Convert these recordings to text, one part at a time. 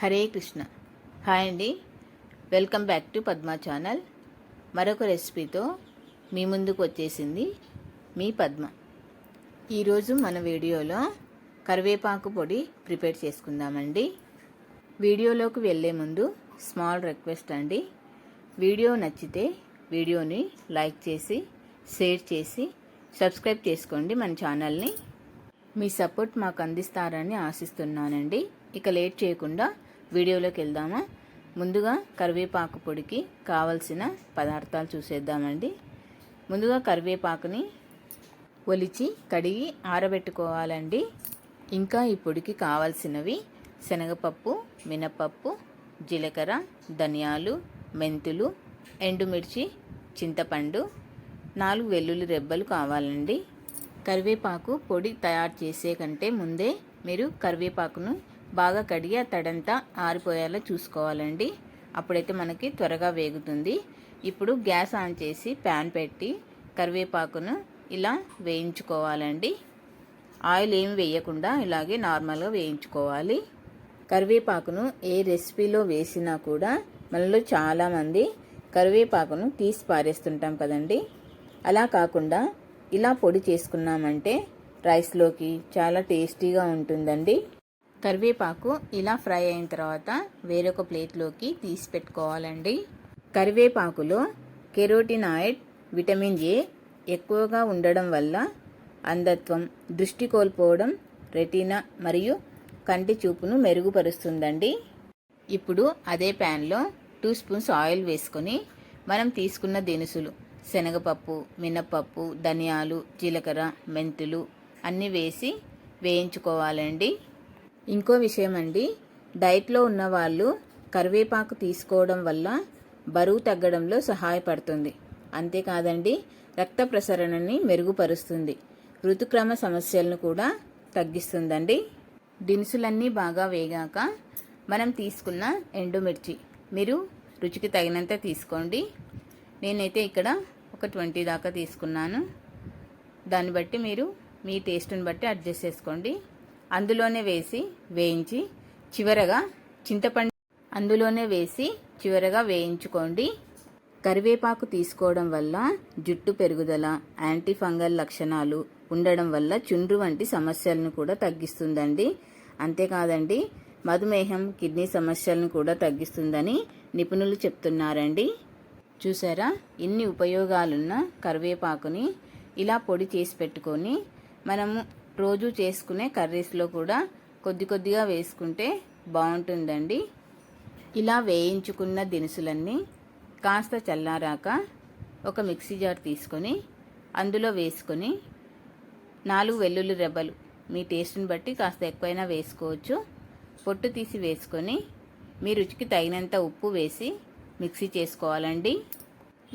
Hare Krishna. Hi అండి. Welcome back to Padma channel. మరొక రెసిపీతో మీ ముందుకు వచ్చేసింది మీ పద్మ. ఈరోజు మన వీడియోలో కరివేపాకు పొడి ప్రిపేర్ చేసుకుందామండి. వీడియోలోకి వెళ్ళే ముందు స్మాల్ రిక్వెస్ట్ అండి. వీడియో నచ్చితే వీడియోని లైక్ చేసి షేర్ చేసి సబ్స్క్రైబ్ చేసుకోండి మన ఛానల్ని. మీ సపోర్ట్ మాకు అందిస్తారని ఆశిస్తున్నానండి. ఇక లేట్ చేయకుండా వీడియోలోకి వెళ్దామా? ముందుగా కరివేపాకు పొడికి కావలసిన పదార్థాలు చూసేద్దామండి. ముందుగా కరివేపాకుని ఒలిచి కడిగి ఆరబెట్టుకోవాలండి. ఇంకా ఈ పొడికి కావాల్సినవి శనగపప్పు మినపప్పు జీలకర్ర ధనియాలు మెంతులు ఎండుమిర్చి చింతపండు నాలుగు వెల్లుల్లి రెబ్బలు కావాలండి. కరివేపాకు పొడి తయారు చేసే కంటే ముందే మీరు కరివేపాకును బాగా కడిగి ఆ తడంతా ఆరిపోయేలా చూసుకోవాలండి. అప్పుడైతే మనకి త్వరగా వేగుతుంది. ఇప్పుడు గ్యాస్ ఆన్ చేసి ప్యాన్ పెట్టి కరివేపాకును ఇలా వేయించుకోవాలండి. ఆయిల్ ఏమి వేయకుండా ఇలాగే నార్మల్గా వేయించుకోవాలి. కరివేపాకును ఏ రెసిపీలో వేసినా కూడా మనలో చాలామంది కరివేపాకును తీసి పారేస్తుంటాం కదండి. అలా కాకుండా ఇలా పొడి చేసుకున్నామంటే రైస్లోకి చాలా టేస్టీగా ఉంటుందండి. కరివేపాకు ఇలా ఫ్రై అయిన తర్వాత వేరొక ప్లేట్లోకి తీసి పెట్టుకోవాలండి. కరివేపాకులో కెరోటినాయిడ్ విటమిన్ ఏ ఎక్కువగా ఉండడం వల్ల అంధత్వం దృష్టి కోల్పోవడం రెటీనా మరియు కంటి చూపును మెరుగుపరుస్తుందండి. ఇప్పుడు అదే ప్యాన్లో టూ స్పూన్స్ ఆయిల్ వేసుకొని మనం తీసుకున్న దినుసులు శనగపప్పు మినప్పప్పు ధనియాలు జీలకర్ర మెంతులు అన్నీ వేసి వేయించుకోవాలండి. ఇంకో విషయం అండి డైట్లో ఉన్న వాళ్ళు కరివేపాకు తీసుకోవడం వల్ల బరువు తగ్గడంలో సహాయపడుతుంది. అంతేకాదండి రక్త ప్రసరణని మెరుగుపరుస్తుంది. ఋతుక్రమ సమస్యలను కూడా తగ్గిస్తుందండి. దినుసులన్నీ బాగా వేగాక మనం తీసుకున్న ఎండుమిర్చి. మీరు రుచికి తగినంత తీసుకోండి. నేనైతే ఇక్కడ ఒక ట్వంటీ దాకా తీసుకున్నాను. దాన్ని బట్టి మీరు మీ టేస్ట్ని బట్టి అడ్జస్ట్ చేసుకోండి. అందులోనే వేసి వేయించి చివరగా చింతపండు అందులోనే వేసి చివరగా వేయించుకోండి. కరివేపాకు తీసుకోవడం వల్ల జుట్టు పెరుగుదల యాంటీ ఫంగల్ లక్షణాలు ఉండడం వల్ల చుండ్రు వంటి సమస్యలను కూడా తగ్గిస్తుందండి. అంతేకాదండి మధుమేహం కిడ్నీ సమస్యలను కూడా తగ్గిస్తుందని నిపుణులు చెప్తున్నారండి. చూసారా? ఇన్ని ఉపయోగాలున్న కరివేపాకుని ఇలా పొడి చేసి పెట్టుకొని మనము రోజు చేసుకునే కర్రీస్లో కూడా కొద్ది కొద్దిగా వేసుకుంటే బాగుంటుందండి. ఇలా వేయించుకున్న దినుసులన్నీ కాస్త చల్లారాక ఒక మిక్సీ జార్ తీసుకొని అందులో వేసుకొని నాలుగు వెల్లుల్లి రెబ్బలు మీ టేస్ట్ని బట్టి కాస్త ఎక్కువైనా వేసుకోవచ్చు. పొట్టు తీసి వేసుకొని మీ రుచికి తగినంత ఉప్పు వేసి మిక్సీ చేసుకోవాలండి.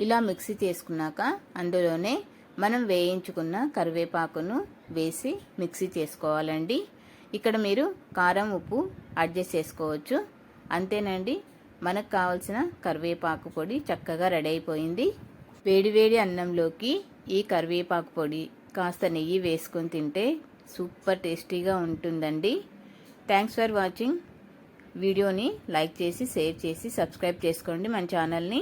ఇలా మిక్సీ చేసుకున్నాక అందులోనే మనం వేయించుకున్న కరివేపాకును వేసి మిక్సీ చేసుకోవాలండి. ఇక్కడ మీరు కారం ఉప్పు అడ్జస్ట్ చేసుకోవచ్చు. అంతేనండి మనకు కావాల్సిన కరివేపాకు పొడి చక్కగా రెడీ అయిపోయింది. వేడివేడి అన్నంలోకి ఈ కరివేపాకు పొడి కాస్త నెయ్యి వేసుకొని తింటే సూపర్ టేస్టీగా ఉంటుందండి. థ్యాంక్స్ ఫర్ వాచింగ్ వీడియోని లైక్ చేసి షేర్ చేసి సబ్స్క్రైబ్ చేసుకోండి మన ఛానల్ని.